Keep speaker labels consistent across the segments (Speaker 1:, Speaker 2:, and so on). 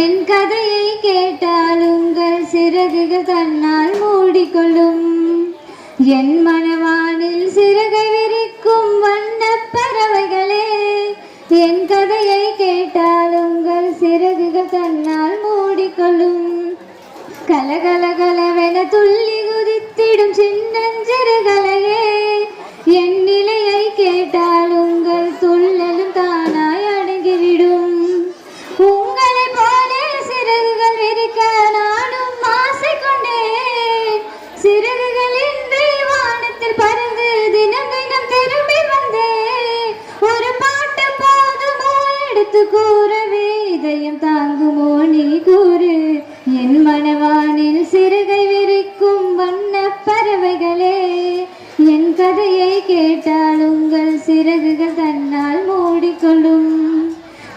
Speaker 1: என் கதையை கேட்டால் உங்கள் சிறகுகள் தன்னால் மூடிக்கொள்ளும். என் மனவானில் சிறகை விரிக்கும் வண்ண பறவைகளே என் கதையை கேட்டால் உங்கள் சிறகுகள் தன்னால் மூடிக்கொள்ளும். கலகலகலவென துள்ளி குதித்திடும் சின்னஞ்சிறுகளையே என் நிலை கேட்டால்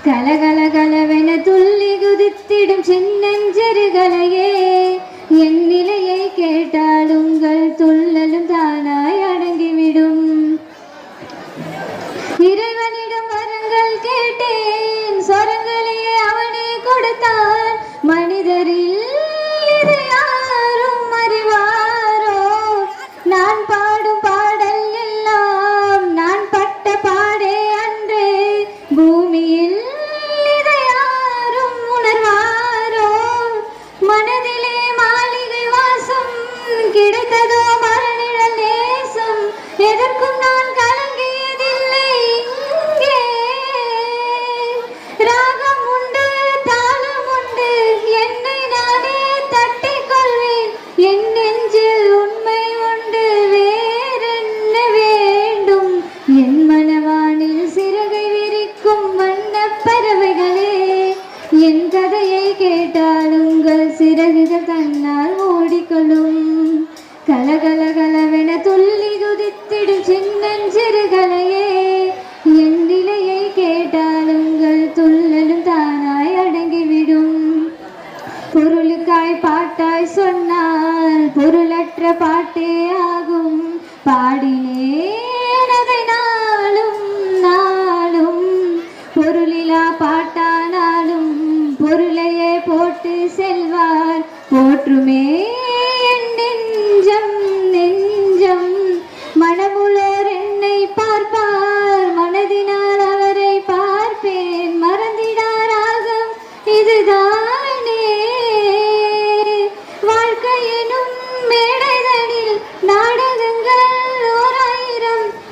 Speaker 1: கலகலகலவென துள்ளி குதித்திடும் சின்னஞ்சிறுகளையே என் நிலையை சிறகுகள் தன்னால் ஓடிக்கொள்ளும். கலகல கலவென துள்ளி குதித்திடும் சின்னஞ்சிறுகளையே என் நிலையை கேட்டால் உங்கள் துள்ளலும் தானாய் அடங்கிவிடும். பொருளுக்காய் பாட்டாய் சொன்னால் பொருளற்ற பாட்டு இதுதானே வாழ்க்கை மேடைதனில் நாடகங்கள் ஓர்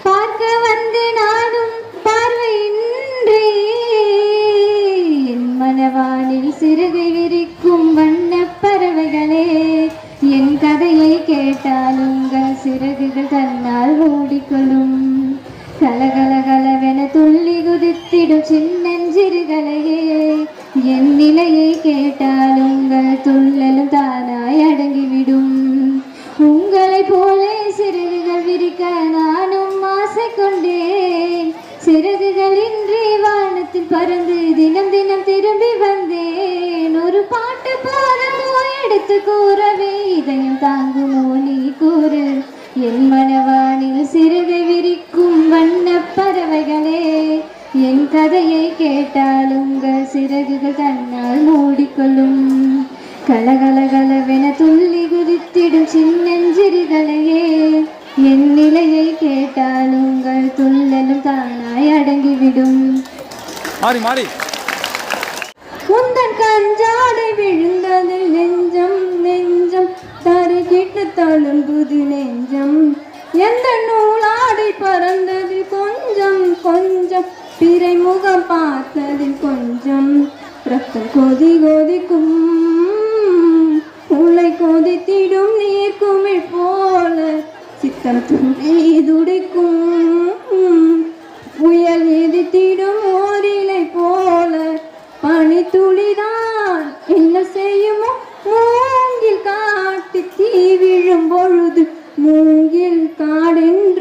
Speaker 1: பார்க்க வந்து நானும் பார்வையின்றி. என் மனவானில் சிறகை விரிக்கும் வண்ணப் பறவைகளே என் கதையை கேட்டால் உங்கள் சிறகுகள் தன்னால் ஓடிக்கொள்ளும் கலகலகலவென துள்ளி குதித்திடும் சின்னஞ்சிறுகளையே என் நிலையை கேட்டால் உங்கள் துள்ளலும் தானாய் அடங்கிவிடும். உங்களை போலே சிறகுகள் விரிக்க நானும் ஆசை கொண்டேன் சிறகுகள் இன்றி வானத்தில் பறந்து தினம் தினம் திரும்பி வந்தேன். ஒரு பாட்டு போதமோ எடுத்து கூறவே இதயம் தாங்குமோ நீ கூறு. என் மனவானில் சிறகை விரிக்கும் வண்ண பறவைகளே என் கதையை கேட்டால் உங்கள் சிறகுகள் தன்னால் மூடிக்கொள்ளும். கலகலகலவென துள்ளி குதித்திடும் சின்னஞ்சிறுகளையே என் நிலையை கேட்டால் உங்கள் துள்ளலும் தானாய் அடங்கிவிடும்.
Speaker 2: மாறி மாறி.
Speaker 1: உந்தன் கஞ்சாடை விழுந்தது நெஞ்சம் நெஞ்சம். தருகிட்டு தழும்புது நெஞ்சம். எந்த நூலாடை பறந்தது பிறை முகம் பார்த்ததில் கொஞ்சம் ரத்தம் கொதி கொதிக்கும். உலை கொதித்திடும் நீர் குமிழ் போல சித்தம் துள்ளி துடிக்கும். புயல் எதித்திடும் ஓரிலை போல பனி துளிதான் என்ன செய்யுமோ மூங்கில் காட்டு தீ விழும் பொழுது மூங்கில் காடென்று